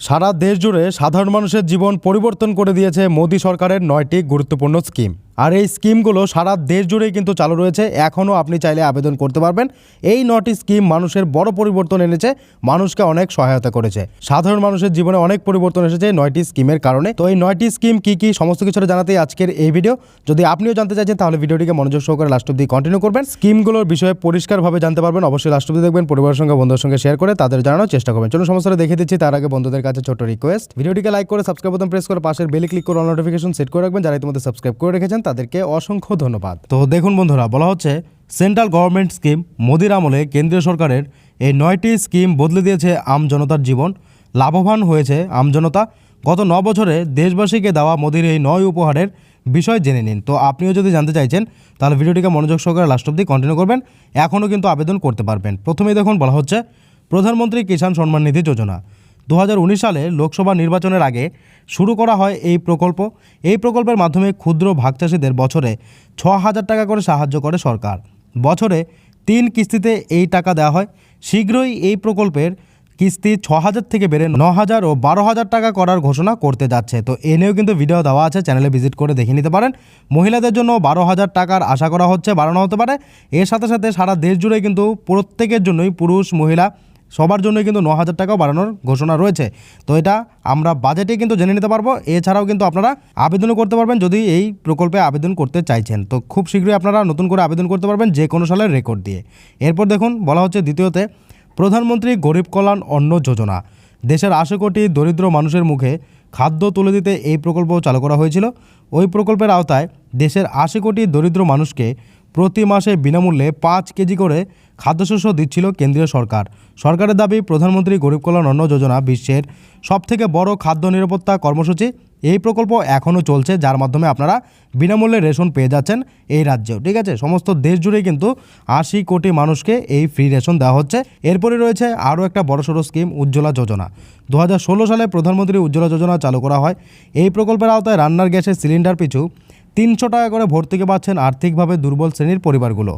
সারা দেশ জুড়ে সাধারণ মানুষের জীবন পরিবর্তন করে দিয়েছে মোদী সরকারের নয়টি গুরুত্বপূর্ণ স্কিম। আর এই স্কিমগুলো সারা দেশ জুড়েই কিন্তু চালু রয়েছে। এখনও আপনি চাইলে আবেদন করতে পারবেন। এই নটি স্কিম মানুষের বড় পরিবর্তন এনেছে, মানুষকে অনেক সহায়তা করেছে। সাধারণ মানুষের জীবনে অনেক পরিবর্তন এসেছে নয়টি স্কিমের কারণে। তো এই নয়টি স্কিম কি কি, সমস্ত কিছুটা জানাতেই আজকের এই ভিডিও। যদি আপনিও জানতে চাইছেন, তাহলে ভিডিওটিকে মনোযোগ সহকারে লাস্ট অব্দি কন্টিনিউ করবেন। স্কিমগুলোর বিষয়ে পরিষ্কারভাবে জানতে পারবেন। অবশ্যই লাস্ট অব্দি দেখবেন, পরিবারের সঙ্গে, বন্ধুদের সঙ্গে শেয়ার করে তাদের জানানোর চেষ্টা করবেন। চলুন সমস্যাটা দেখে দিচ্ছি। তার আগে বন্ধুদের কাছে ছোট রিকোয়েস্ট ভিডিওটিকে লাইক করে সাবস্ক্রাইব বোতাম প্রেস করে পাশের বেলে ক্লিক করে নোটিফিকেশন সেট করে রাখবেন। যারা ইতিমধ্যে সাবস্ক্রাইব করে রেখেছেন তাদেরকে অসংখ্য ধন্যবাদ। তো দেখুন বন্ধুরা, বলা হচ্ছে সেন্ট্রাল গভর্নমেন্ট স্কিম মোদির আমলে কেন্দ্রীয় সরকারের এই নয়টি স্কিম বদলে দিয়েছে আম জনতার জীবন। লাভবান হয়েছে আমজনতা গত ন বছরে দেশবাসীকে দেওয়া মোদির এই নয় উপহারের বিষয় জেনে নিন। তো আপনিও যদি জানতে চাইছেন, তাহলে ভিডিওটিকে মনোযোগ সহকারে লাস্ট অব্দি কন্টিনিউ করবেন। এখনও কিন্তু আবেদন করতে পারবেন। প্রথমেই দেখুন, বলা হচ্ছে প্রধানমন্ত্রী কিষাণ সম্মান নিধি যোজনা। দু হাজার উনিশ সালে লোকসভা নির্বাচনের আগে শুরু করা হয় এই প্রকল্প। এই প্রকল্পের মাধ্যমে ক্ষুদ্র ভাগ চাষিদের বছরে ছ হাজার টাকা করে সাহায্য করে সরকার। বছরে তিন কিস্তিতে এই টাকা দেওয়া হয়। শীঘ্রই এই প্রকল্পের কিস্তি ছ হাজার থেকে বেড়ে ন হাজার ও বারো হাজার টাকা করার ঘোষণা করতে যাচ্ছে। তো এ নিয়েও কিন্তু ভিডিও দেওয়া আছে, চ্যানেলে ভিজিট করে দেখে নিতে পারেন। মহিলাদের জন্য বারো হাজার টাকার আশা করা হচ্ছে, বাড়ানো হতে পারে। এর সাথে সাথে সারা দেশ জুড়ে কিন্তু প্রত্যেকের জন্যই পুরুষ, মহিলা সবার জন্যই কিন্তু ন হাজার টাকাও বাড়ানোর ঘোষণা রয়েছে। তো এটা আমরা বাজেটে কিন্তু জেনে নিতে পারব। এছাড়াও কিন্তু আপনারা আবেদনও করতে পারবেন যদি এই প্রকল্পে আবেদন করতে চাইছেন। তো খুব শীঘ্রই আপনারা নতুন করে আবেদন করতে পারবেন যে কোনো সালের রেকর্ড দিয়ে। এরপর দেখুন, বলা হচ্ছে দ্বিতীয়তে, প্রধানমন্ত্রী গরিব কল্যাণ অন্ন যোজনা। দেশের আশি কোটি দরিদ্র মানুষের মুখে খাদ্য তুলে দিতে এই প্রকল্প চালু করা হয়েছিল। ওই প্রকল্পের আওতায় দেশের আশি কোটি দরিদ্র মানুষকে প্রতি মাসে বিনামূল্যে পাঁচ কেজি করে খাদ্যশস্য দিচ্ছিল কেন্দ্রীয় সরকার। সরকারের দাবি, প্রধানমন্ত্রী গরিব কল্যাণ অন্ন যোজনা বিশ্বের সবথেকে বড় খাদ্য নিরাপত্তা কর্মসূচি। এই প্রকল্প এখনও চলছে, যার মাধ্যমে আপনারা বিনামূল্যে রেশন পেয়ে যাচ্ছেন এই রাজ্যেও। ঠিক আছে? সমস্ত দেশ জুড়েই কিন্তু আশি কোটি মানুষকে এই ফ্রি রেশন দেওয়া হচ্ছে। এরপরে রয়েছে আরও একটা বড়সড় স্কিম, উজ্জ্বলা যোজনা। দু হাজার ষোলো সালে প্রধানমন্ত্রী উজ্জ্বলা যোজনা চালু করা হয়। এই প্রকল্পের আওতায় রান্নার গ্যাসের সিলিন্ডার পিছু তিনশো টাকা করে ভর্তুকি পাচ্ছেন আর্থিকভাবে দুর্বল শ্রেণির পরিবারগুলো।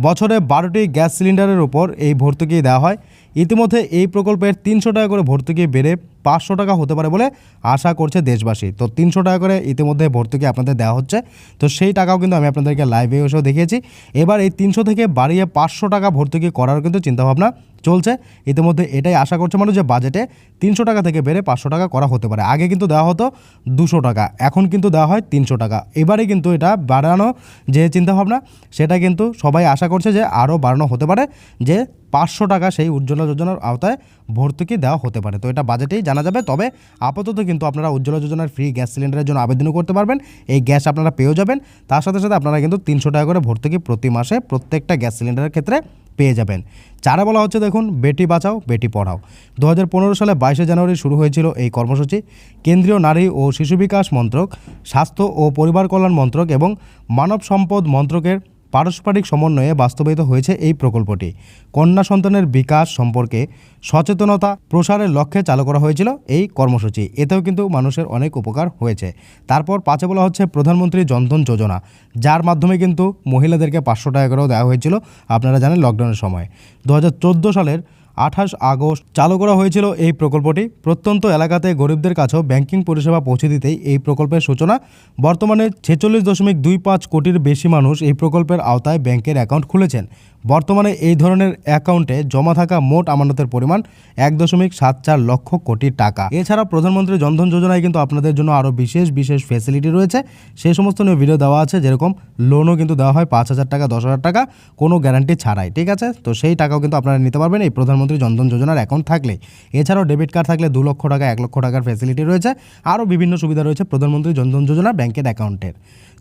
বছরে বারোটি গ্যাস সিলিন্ডারের উপর এই ভর্তুকি দেওয়া হয়। ইতিমধ্যে এই প্রকল্পের তিনশো টাকা করে ভর্তুকি বেড়ে পাঁচশো টাকা হতে পারে বলে আশা করছে দেশবাসী। তো তিনশো টাকা করে ইতিমধ্যে ভর্তুকি আপনাদের দেওয়া হচ্ছে। তো সেই টাকাও কিন্তু আমি আপনাদেরকে লাইভে এসেও দেখিয়েছি। এবার এই তিনশো থেকে বাড়িয়ে পাঁচশো টাকা ভর্তুকি করার কিন্তু চিন্তাভাবনা চলছে। ইতিমধ্যে এটাই আশা করছে মানুষ যে বাজেটে তিনশো টাকা থেকে বেড়ে পাঁচশো টাকা করা হতে পারে। আগে কিন্তু দেওয়া হতো দুশো টাকা, এখন কিন্তু দেওয়া হয় তিনশো টাকা। এবারে কিন্তু এটা বাড়ানো যে চিন্তাভাবনা, সেটা কিন্তু সবাই আশা করছে যে আরও বাড়ানো হতে পারে, যে পাঁচশো টাকা সেই উজ্জ্বলা যোজনার আওতায় ভর্তুকি দেওয়া হতে পারে। তো এটা বাজেটেই জানা যাবে। তবে আপাতত কিন্তু আপনারা উজ্জ্বলা যোজনার ফ্রি গ্যাস সিলিন্ডারের জন্য আবেদনও করতে পারবেন। এই গ্যাস আপনারা পেয়েও যাবেন। তার সাথে সাথে আপনারা কিন্তু তিনশো টাকা করে ভর্তুকি প্রতি মাসে প্রত্যেকটা গ্যাস সিলিন্ডারের ক্ষেত্রে পেয়ে যাবেন। চারা বলা হচ্ছে, দেখুন, বেটি বাঁচাও, বেটি পড়াও। দু হাজার পনেরো সালে বাইশে জানুয়ারি শুরু হয়েছিল এই কর্মসূচি। কেন্দ্রীয় নারী ও শিশু বিকাশ মন্ত্রক, স্বাস্থ্য ও পরিবার কল্যাণ মন্ত্রক এবং মানব সম্পদ মন্ত্রকের পারস্পরিক সমন্বয়ে বাস্তবায়িত হয়েছে এই প্রকল্পটি। কন্যা সন্তানের বিকাশ সম্পর্কে সচেতনতা প্রসারের লক্ষ্যে চালু করা হয়েছিল এই কর্মসূচি। এতেও কিন্তু মানুষের অনেক উপকার হয়েছে। তারপর পাঁচে বলা হচ্ছে প্রধানমন্ত্রী জনধন যোজনা, যার মাধ্যমে কিন্তু মহিলাদেরকে পাঁচশো টাকা করেও দেওয়া হয়েছিল। আপনারা জানেন লকডাউনের সময়। দু হাজার চোদ্দ সালের আঠাশ আগস্ট চালু করা হয়েছিল এই প্রকল্পটি। প্রত্যন্ত এলাকাতে গরিবদের কাছেও ব্যাংকিং পরিষেবা পৌঁছে দিতেই এই প্রকল্পের সূচনা। বর্তমানে ছেচল্লিশ দশমিক দুই পাঁচ কোটির বেশি মানুষ এই প্রকল্পের আওতায় ব্যাংকের অ্যাকাউন্ট খুলেছেন। বর্তমানে এই ধরনের অ্যাকাউন্টে জমা থাকা মোট আমানতের পরিমাণ এক দশমিক সাত চার লক্ষ কোটি টাকা। এছাড়া প্রধানমন্ত্রী জনধন যোজনায় কিন্তু আপনাদের জন্য আরও বিশেষ বিশেষ ফেসিলিটি রয়েছে। সেই সমস্ত নিয়ে ভিডিও দেওয়া আছে, যেরকম লোনও কিন্তু দেওয়া হয় পাঁচ হাজার টাকা, দশ হাজার টাকা, কোনো গ্যারান্টি ছাড়াই, ঠিক আছে? তো সেই টাকাও কিন্তু আপনারা নিতে পারবেন এই প্রধানমন্ত্রী জনধন যোজনার অ্যাকাউন্ট থাকলে, এছাড়াও ডেবিট কার্ড থাকলে দু লক্ষ টাকা, এক লক্ষ টাকার ফেসিলিটি রয়েছে। আরও বিভিন্ন সুবিধা রয়েছে প্রধানমন্ত্রী জনধন যোজনা ব্যাংকের অ্যাকাউন্টের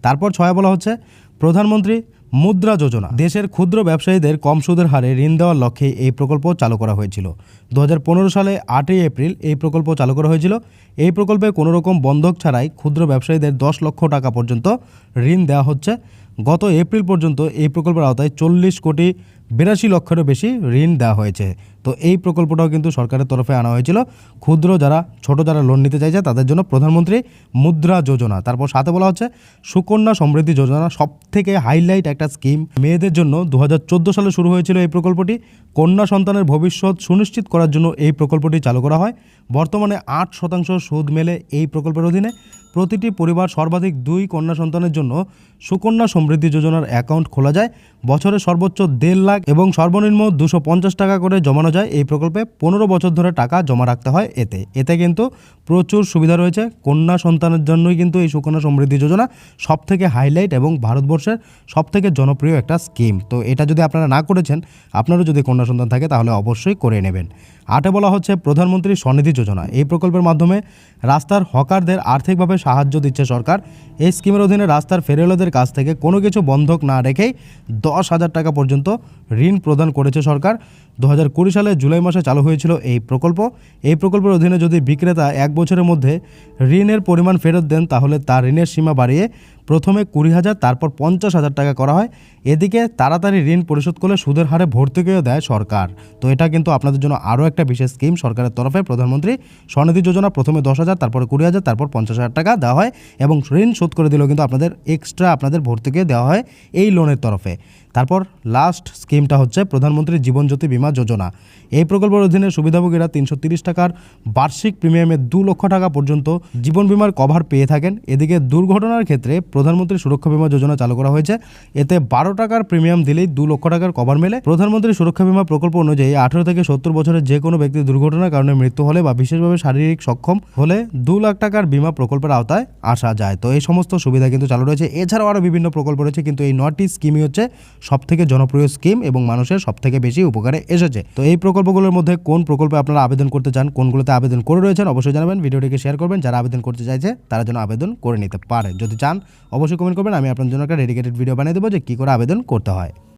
তারপর ছয় বলা হচ্ছে, প্রধানমন্ত্রী মুদ্রা যোজনা। দেশের ক্ষুদ্র ব্যবসায়ীদের কম সুদের হারে ঋণ দেওয়ার লক্ষ্যে এই প্রকল্প চালু করা হয়েছিল। দু হাজার পনেরো সালে আটই এপ্রিল এই প্রকল্প চালু করা হয়েছিল। এই প্রকল্পে কোনো রকম বন্ধক ছাড়াই ক্ষুদ্র ব্যবসায়ীদের দশ লক্ষ টাকা পর্যন্ত ঋণ দেওয়া হচ্ছে। গত এপ্রিল পর্যন্ত এই প্রকল্পের আওতায় চল্লিশ কোটি বিরাশি লক্ষেরও বেশি ঋণ দেওয়া হয়েছে। তো এই প্রকল্পটাও কিন্তু সরকারের তরফে আনা হয়েছিল। ক্ষুদ্র যারা, ছোট যারা লোন নিতে চাইছে, তাদের জন্য প্রধানমন্ত্রী মুদ্রা যোজনা। তারপর সাথে বলা হচ্ছে, সুকন্যা সমৃদ্ধি যোজনা সব থেকে হাইলাইট একটা স্কিম মেয়েদের জন্য দু হাজার চোদ্দ সালে শুরু হয়েছিল এই প্রকল্পটি। কন্যা সন্তানের ভবিষ্যৎ সুনিশ্চিত করার জন্য এই প্রকল্পটি চালু করা হয়। বর্তমানে আট শতাংশ সুদ মেলে এই প্রকল্পের অধীনে। প্রতিটি পরিবার সর্বাধিক দুই কন্যা সন্তানের জন্য সুকন্যা সমৃদ্ধি যোজনার অ্যাকাউন্ট খোলা যায়। বছরে সর্বোচ্চ দেড় লাখ এবং সর্বনিম্ন দুশো টাকা করে জমানো যায়। এই প্রকল্পে পনেরো বছর ধরে টাকা জমা রাখতে হয় এতে। এতে কিন্তু প্রচুর সুবিধা রয়েছে। কন্যা সন্তানের জন্যই কিন্তু এই সুকন্যা সমৃদ্ধি যোজনা সব থেকে হাইলাইট এবং ভারতবর্ষের সব থেকে জনপ্রিয় একটা স্কিম তো এটা যদি আপনারা না করেছেন, আপনারও যদি কন্যা সন্তান থাকে তাহলে অবশ্যই করে নেবেন। আটে বলা হচ্ছে প্রধানমন্ত্রী স্বনিধি যোজনা। এই প্রকল্পের মাধ্যমে রাস্তার হকারদের আর্থিকভাবে সাহায্য দিচ্ছে সরকার। এই স্কিমের অধীনে রাস্তার ফেরিওয়ালাদের কাছ থেকে কোনো কিছু বন্ধক না রেখেই দশ হাজার টাকা পর্যন্ত ঋণ প্রদান করেছে সরকার। দু হাজার কুড়ি সালে জুলাই মাসে চালু হয়েছিল এই প্রকল্প। এই প্রকল্পের অধীনে যদি বিক্রেতা এক বছরের মধ্যে ঋণের পরিমাণ ফেরত দেন, তাহলে তার ঋণের সীমা বাড়িয়ে প্রথমে কুড়ি হাজার, তারপর পঞ্চাশ হাজার টাকা করা হয়। এদিকে তাড়াতাড়ি ঋণ পরিশোধ করলে সুদের হারে ভর্তুকিও দেয় সরকার। তো এটা কিন্তু আপনাদের জন্য আরও একটা বিশেষ স্কিম সরকারের তরফে। প্রধানমন্ত্রী স্বনিধি যোজনা প্রথমে দশ হাজার, তারপরে কুড়ি হাজার, তারপর পঞ্চাশ হাজার টাকা দেওয়া হয় এবং ঋণ শোধ করে দিলেও কিন্তু আপনাদের এক্সট্রা আপনাদের ভর্তুকিও দেওয়া হয় এই লোনের তরফে। তারপর লাস্ট স্কিমটা হচ্ছে প্রধানমন্ত্রী জীবন জ্যোতি বীমা যোজনা। এই প্রকল্পের অধীনে সুবিধাভোগীরা তিনশো টাকার বার্ষিক প্রিমিয়ামে দু লক্ষ টাকা পর্যন্ত জীবন বিমার কভার পেয়ে থাকেন। এদিকে দুর্ঘটনার ক্ষেত্রে প্রধানমন্ত্রী সুরক্ষা বীমা যোজনা চালু করা হয়েছে। এতে বারো টাকার প্রিমিয়াম দিলেই দু লক্ষ টাকার কভার মেলে। প্রধানমন্ত্রী সুরক্ষা বীমা প্রকল্প অনুযায়ী আঠেরো থেকে সত্তর বছরের যে কোনো ব্যক্তি দুর্ঘটনার কারণে মৃত্যু হলে বা বিশেষভাবে শারীরিক সক্ষম হলে দু লাখ টাকার বিমা প্রকল্পের আওতায় আসা যায়। তো এই সমস্ত সুবিধা কিন্তু চালু রয়েছে। এছাড়াও আরও বিভিন্ন প্রকল্প রয়েছে, কিন্তু এই নটি স্কিমই হচ্ছে সব থেকে জনপ্রিয় স্কিম এবং মানুষের সব থেকে বেশি উপকারে এসেছে। তো এই প্রকল্পগুলোর মধ্যে কোন প্রকল্পে আপনারা আবেদন করতে চান, কোনগুলোতে আবেদন করে রয়েছেন, অবশ্যই জানাবেন। ভিডিওটিকে শেয়ার করবেন। যারা আবেদন করতে চাইছে, তারা যেন আবেদন করে নিতে পারে। যদি চান অবশ্যই কমেন্ট করবেন। আমি আপনার জন্য একটা ডেডিকেটেড ভিডিও বানিয়ে দেবো যে কী করে আবেদন করতে হয়।